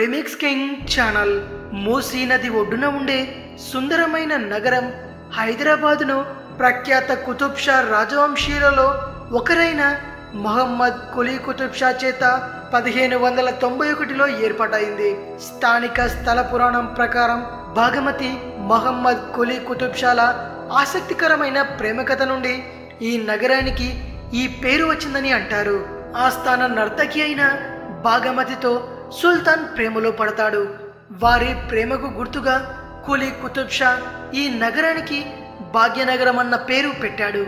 Remix king channel Musi నది ఒడ్డున ఉండే సుందరమైన నగరం హైదరాబాదును ప్రఖ్యాత కుతుబ్ షా రాజవంశీయులలో ఒకరైన మహమ్మద్ కులీ కుతుబ్ షా చేత పదిహేను వందల తొంభై ఒకటిలో ఏర్పాటైంది. స్థానిక స్థల పురాణం ప్రకారం భాగమతి మహమ్మద్ కులీ కుతుబ్ షాల ఆసక్తికరమైన ప్రేమ కథ నుండి ఈ నగరానికి ఈ పేరు వచ్చిందని అంటారు. ఆస్థాన నర్తకి అయిన భాగమతితో సుల్తాన్ ప్రేమలో పడతాడు. వారి ప్రేమకు గుర్తుగా కులీ కుతుబ్ షా ఈ నగరానికి భాగ్యనగరం అన్న పేరు పెట్టాడు.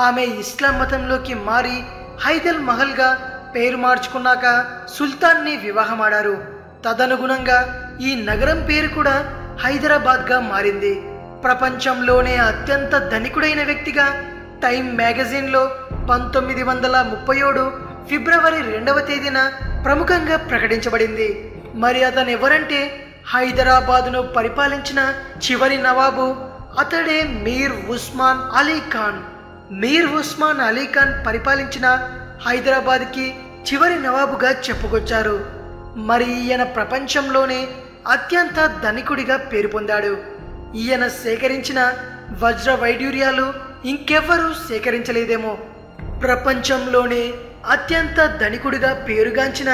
ఆమె ఇస్లాం మతంలోకి మారి హైదల్ మహల్గా పేరు మార్చుకున్నాక సుల్తాన్ని వివాహమాడారు. తదనుగుణంగా ఈ నగరం పేరు కూడా హైదరాబాద్గా మారింది. ప్రపంచంలోనే అత్యంత ధనికుడైన వ్యక్తిగా టైమ్ మ్యాగజైన్లో పంతొమ్మిది వందల ముప్పై ఏడు ఫిబ్రవరి రెండవ తేదీన ప్రముఖంగా ప్రకటించబడింది. మరి అతను ఎవరంటే హైదరాబాదును పరిపాలించిన చివరి నవాబు అతడే మీర్ ఉస్మాన్ అలీ ఖాన్. మీర్ ఉస్మాన్ అలీ ఖాన్ పరిపాలించిన హైదరాబాద్కి చివరి నవాబుగా చెప్పుకొచ్చారు. మరి ఈయన ప్రపంచంలోనే అత్యంత ధనికుడిగా పేరు పొందాడు. ఈయన సేకరించిన వజ్ర వైడ్యూర్యాలు ఇంకెవ్వరూ సేకరించలేదేమో. ప్రపంచంలోనే అత్యంత ధనికుడిగా పేరుగాంచిన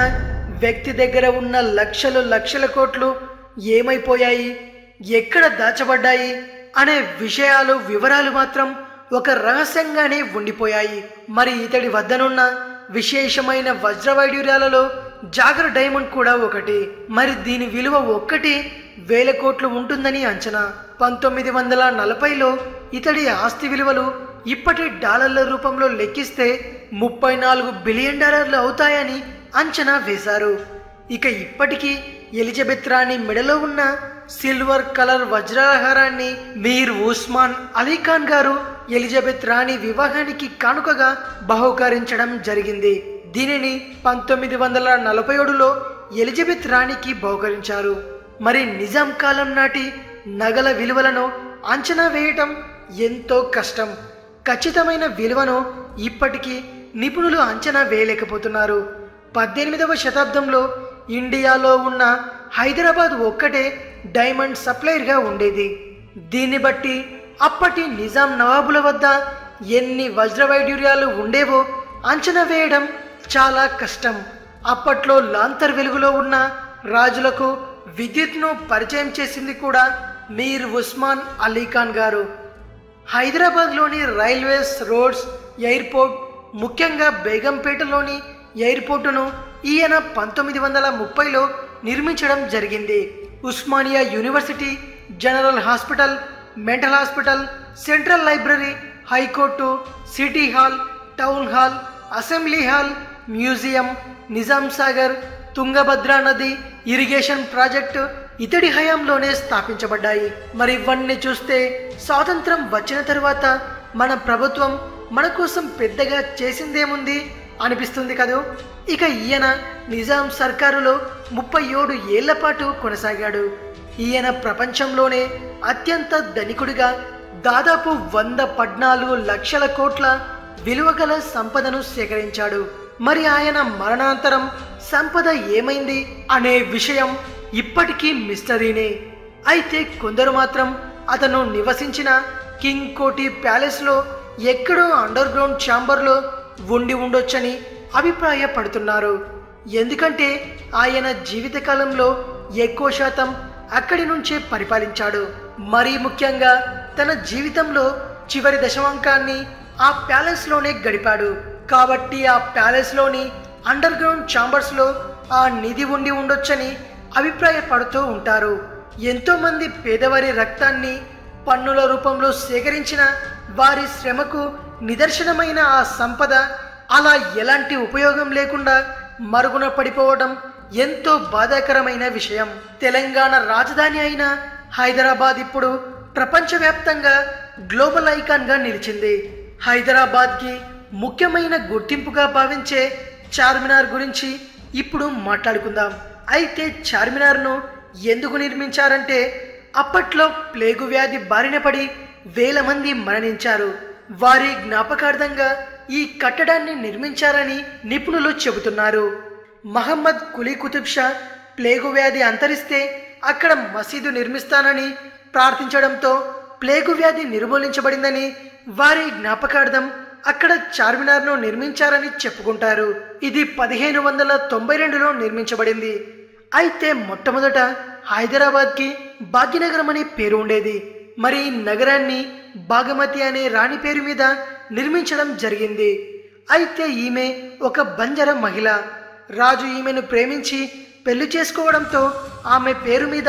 వ్యక్తి దగ్గర ఉన్న లక్షలు లక్షల కోట్లు ఏమైపోయాయి? ఎక్కడ దాచబడ్డాయి? అనే విషయాలు వివరాలు మాత్రం ఒక రహస్యంగానే ఉండిపోయాయి. మరి ఇతడి వద్దనున్న విశేషమైన వజ్ర జాగర్ జాగర డైమండ్ కూడా ఒకటి. మరి దీని విలువ ఒక్కటి వేల కోట్లు ఉంటుందని అంచనా. పంతొమ్మిది వందల నలభైలో ఇతడి ఆస్తి విలువలు ఇప్పటి డాలర్ల రూపంలో లెక్కిస్తే ముప్పై నాలుగు బిలియన్ డాలర్లు అవుతాయని అంచనా వేశారు. ఇక ఇప్పటికీ ఎలిజబెత్ రాణి మెడలో ఉన్న సిల్వర్ కలర్ వజ్రాహారాన్ని మీర్ ఉస్మాన్ అలీ ఖాన్ గారు ఎలిజబెత్ రాణి వివాహానికి కానుకగా బహుకరించడం జరిగింది. దీనిని పంతొమ్మిది వందల నలభై ఏడులో ఎలిజబెత్ రాణికి బహుకరించారు. మరి నిజాం కాలం నాటి నగల విలువలను అంచనా వేయటం ఎంతో కష్టం. ఖచ్చితమైన విలువను ఇప్పటికీ నిపుణులు అంచనా వేయలేకపోతున్నారు. పద్దెనిమిదవ శతాబ్దంలో ఇండియాలో ఉన్న హైదరాబాద్ ఒక్కటే డైమండ్ సప్లైర్గా ఉండేది. దీన్ని బట్టి అప్పటి నిజాం నవాబుల వద్ద ఎన్ని వజ్ర వైడూర్యాలు ఉండేవో అంచనా వేయడం చాలా కష్టం. అప్పట్లో లాంతర్ వెలుగులో ఉన్న రాజులకు విద్యుత్ను పరిచయం చేసింది కూడా మీర్ ఉస్మాన్ అలీ ఖాన్ గారు. హైదరాబాద్లోని రైల్వేస్ రోడ్స్ ఎయిర్పోర్ట్ ముఖ్యంగా బేగంపేటలోని ఎయిర్పోర్టును ఈయన పంతొమ్మిది వందల ముప్పైలో నిర్మించడం జరిగింది. Osmania university general hospital mental hospital central library high court city hall town hall assembly hall museum Nizam Sagar Tungabhadra నది ఇరిగేషన్ ప్రాజెక్టు ఇతడి హయాంలోనే స్థాపించబడ్డాయి. మరి ఇవన్నీ చూస్తే స్వాతంత్రం వచ్చిన తరువాత మన ప్రభుత్వం మన కోసం పెద్దగా చేసిందేముంది అనిపిస్తుంది కదూ? ఇక ఈయన నిజాం సర్కారులో ముప్పై ఏడు ఏళ్ళ పాటు కొనసాగాడు. ఈయన ప్రపంచంలోనే అత్యంత ధనికుడిగా దాదాపు వంద పద్నాలుగు లక్షల కోట్ల విలువగల సంపదను సేకరించాడు. మరి ఆయన మరణాంతరం సంపద ఏమైంది అనే విషయం ఇప్పటికీ మిస్టరీనే. అయితే కొందరు మాత్రం అతను నివసించిన కింగ్ కోటి ప్యాలెస్లో ఎక్కడో అండర్ గ్రౌండ్ ఛాంబర్లో ఉండి ఉండొచ్చని అభిప్రాయపడుతున్నారు. ఎందుకంటే ఆయన జీవితకాలంలో ఎక్కువ శాతం అక్కడి నుంచే పరిపాలించాడు. మరీ ముఖ్యంగా తన జీవితంలో చివరి దశమాంకాన్ని ఆ ప్యాలెస్లోనే గడిపాడు. కాబట్టి ఆ ప్యాలెస్లోని అండర్ గ్రౌండ్ ఛాంబర్స్లో ఆ నిధి ఉండి ఉండొచ్చని అభిప్రాయపడుతూ ఉంటారు. ఎంతోమంది పేదవారి రక్తాన్ని పన్నుల రూపంలో సేకరించిన వారి శ్రమకు నిదర్శనమైన ఆ సంపద అలా ఎలాంటి ఉపయోగం లేకుండా మరుగున పడిపోవడం ఎంతో బాధాకరమైన విషయం. తెలంగాణ రాజధాని అయిన హైదరాబాద్ ఇప్పుడు ప్రపంచవ్యాప్తంగా గ్లోబల్ ఐకాన్గా నిలిచింది. హైదరాబాద్కి ముఖ్యమైన గుర్తింపుగా భావించే చార్మినార్ గురించి ఇప్పుడు మాట్లాడుకుందాం. అయితే చార్మినార్ను ఎందుకు నిర్మించారంటే అప్పట్లో ప్లేగు వ్యాధి బారిన పడి వేల మంది మరణించారు. వారి జ్ఞాపకార్థంగా ఈ కట్టడాన్ని నిర్మించారని నిపుణులు చెబుతున్నారు. మహమ్మద్ కులీ కుతుబ్ షా ప్లేగు వ్యాధి అంతరిస్తే అక్కడ మసీదు నిర్మిస్తానని ప్రార్థించడంతో ప్లేగు వ్యాధి నిర్మూలించబడిందని వారి జ్ఞాపకార్థం అక్కడ చార్మినార్ను నిర్మించారని చెప్పుకుంటారు. ఇది పదిహేను వందల తొంభై రెండులో నిర్మించబడింది. అయితే మొట్టమొదట హైదరాబాద్కి భాగ్యనగరం అనే పేరు ఉండేది. మరి ఈ నగరాన్ని భాగమతి అనే రాణి పేరు మీద నిర్మించడం జరిగింది. అయితే ఈమె ఒక బంజర మహిళ. రాజు ఈమెను ప్రేమించి పెళ్ళి చేసుకోవడంతో ఆమె పేరు మీద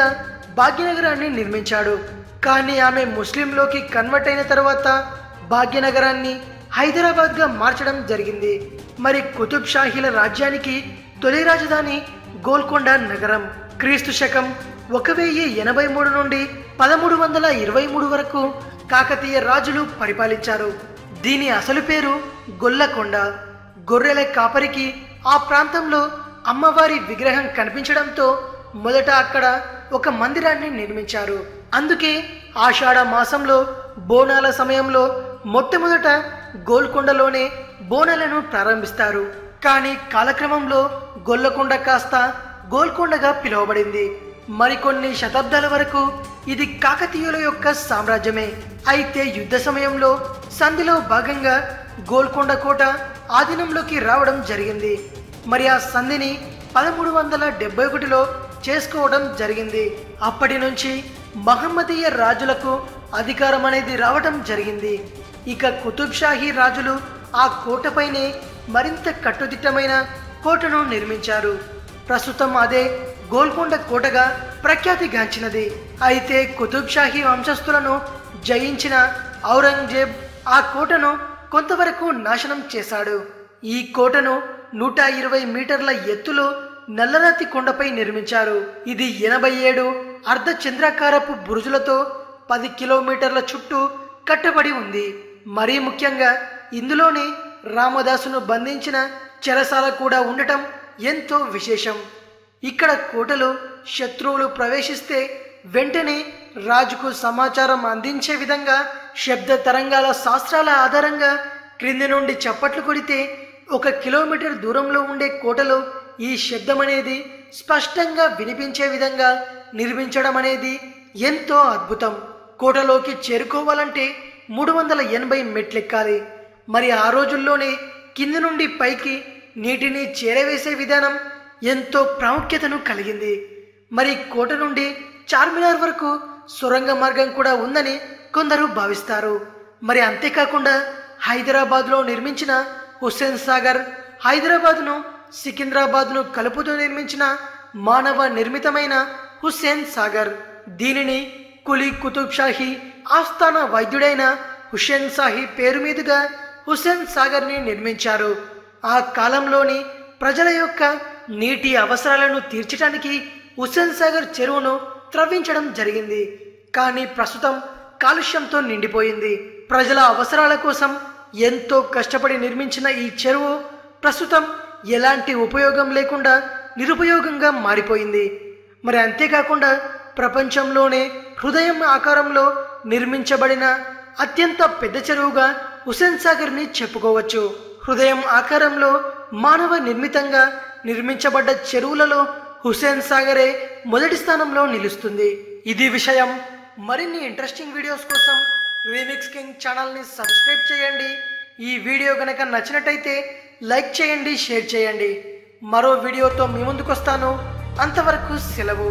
భాగ్యనగరాన్ని నిర్మించాడు. కానీ ఆమె ముస్లింలోకి కన్వర్ట్ అయిన తర్వాత భాగ్యనగరాన్ని హైదరాబాద్గా మార్చడం జరిగింది. మరి కుతుబ్ షాహీల రాజ్యానికి తొలి రాజధాని గోల్కొండ నగరం. క్రీస్తు శకం ఒక వెయ్యి ఎనభై మూడు నుండి పదమూడు వందల ఇరవై మూడు వరకు కాకతీయ రాజులు పరిపాలించారు. దీని అసలు పేరు గొల్లకొండ. గొర్రెల కాపరికి ఆ ప్రాంతంలో అమ్మవారి విగ్రహం కనిపించడంతో మొదట అక్కడ ఒక మందిరాన్ని నిర్మించారు. అందుకే ఆషాఢ మాసంలో బోనాల సమయంలో మొట్టమొదట గోల్కొండలోనే బోనాలను ప్రారంభిస్తారు. కానీ కాలక్రమంలో గొల్లకొండ కాస్త గోల్కొండగా పిలువబడింది. మరికొన్ని శతాబ్దాల వరకు ఇది కాకతీయుల యొక్క సామ్రాజ్యమే. అయితే యుద్ధ సమయంలో సంధిలో భాగంగా గోల్కొండ కోట ఆధీనంలోకి రావడం జరిగింది. మరి ఆ సంధిని పదమూడు వందల డెబ్బై ఒకటిలో చేసుకోవడం జరిగింది. అప్పటి నుంచి మహమ్మదీయ రాజులకు అధికారం అనేది రావడం జరిగింది. ఇక కుతుబ్ షాహీ రాజులు ఆ కోటపైనే మరింత కట్టుదిట్టమైన కోటను నిర్మించారు. ప్రస్తుతం అదే గోల్కొండ కోటగా ప్రఖ్యాతిగాంచినది అయితే కుతుబ్షాహీ వంశస్థులను జయించిన ఔరంగజేబ్ ఆ కోటను కొంతవరకు నాశనం చేశాడు. ఈ కోటను నూట ఇరవై మీటర్ల ఎత్తులో నల్లరాతి కొండపై నిర్మించారు. ఇది ఎనభై ఏడు అర్ధ చంద్రాకారపు బురుజులతో పది కిలోమీటర్ల చుట్టూ కట్టబడి ఉంది. మరీ ముఖ్యంగా ఇందులోని రామదాసును బంధించిన చెరసాల కూడా ఉండటం ఎంతో విశేషం. ఇక్కడ కోటలో శత్రువులు ప్రవేశిస్తే వెంటనే రాజుకు సమాచారం అందించే విధంగా శబ్ద తరంగాల శాస్త్రాల ఆధారంగా క్రింది నుండి చప్పట్లు కొడితే ఒక కిలోమీటర్ దూరంలో ఉండే కోటలో ఈ శబ్దం అనేది స్పష్టంగా వినిపించే విధంగా నిర్మించడం అనేది ఎంతో అద్భుతం. కోటలోకి చేరుకోవాలంటే మూడు వందల ఎనభై మెట్లెక్కాలి. మరి ఆ రోజుల్లోనే కింది నుండి పైకి నీటిని చేరవేసే విధానం ఎంతో ప్రాముఖ్యతను కలిగింది. మరి కోట నుండి చార్మినార్ వరకు సొరంగ మార్గం కూడా ఉందని కొందరు భావిస్తారు. మరి అంతేకాకుండా హైదరాబాద్లో నిర్మించిన హుస్సేన్ సాగర్ హైదరాబాద్ను సికింద్రాబాద్ను కలుపుతూ నిర్మించిన మానవ నిర్మితమైన హుస్సేన్ సాగర్. దీనిని కులీ కుతుబ్ షాహీ ఆస్థాన వైద్యుడైన హుస్సేన్ సాహీ పేరు మీదుగా హుస్సేన్ సాగర్ని నిర్మించారు. ఆ కాలంలోని ప్రజల యొక్క నీటి అవసరాలను తీర్చడానికి హుస్సేన్ సాగర్ చెరువును త్రవ్వించడం జరిగింది. కానీ ప్రస్తుతం కాలుష్యంతో నిండిపోయింది. ప్రజల అవసరాల కోసం ఎంతో కష్టపడి నిర్మించిన ఈ చెరువు ప్రస్తుతం ఎలాంటి ఉపయోగం లేకుండా నిరుపయోగంగా మారిపోయింది. మరి అంతేకాకుండా ప్రపంచంలోనే హృదయం ఆకారంలో నిర్మించబడిన అత్యంత పెద్ద చెరువుగా హుసేన్ సాగర్ని చెప్పుకోవచ్చు. హృదయం ఆకారంలో మానవ నిర్మితంగా నిర్మించబడ్డ చెరువులలో హుసేన్ సాగరే మొదటి స్థానంలో నిలుస్తుంది. ఇది విషయం. మరిన్ని ఇంట్రెస్టింగ్ వీడియోస్ కోసం రీమిక్స్ కింగ్ ఛానల్ని సబ్స్క్రైబ్ చేయండి. ఈ వీడియో కనుక నచ్చినట్టయితే లైక్ చేయండి షేర్ చేయండి. మరో వీడియోతో మీ ముందుకు వస్తాను అంతవరకు సెలవు.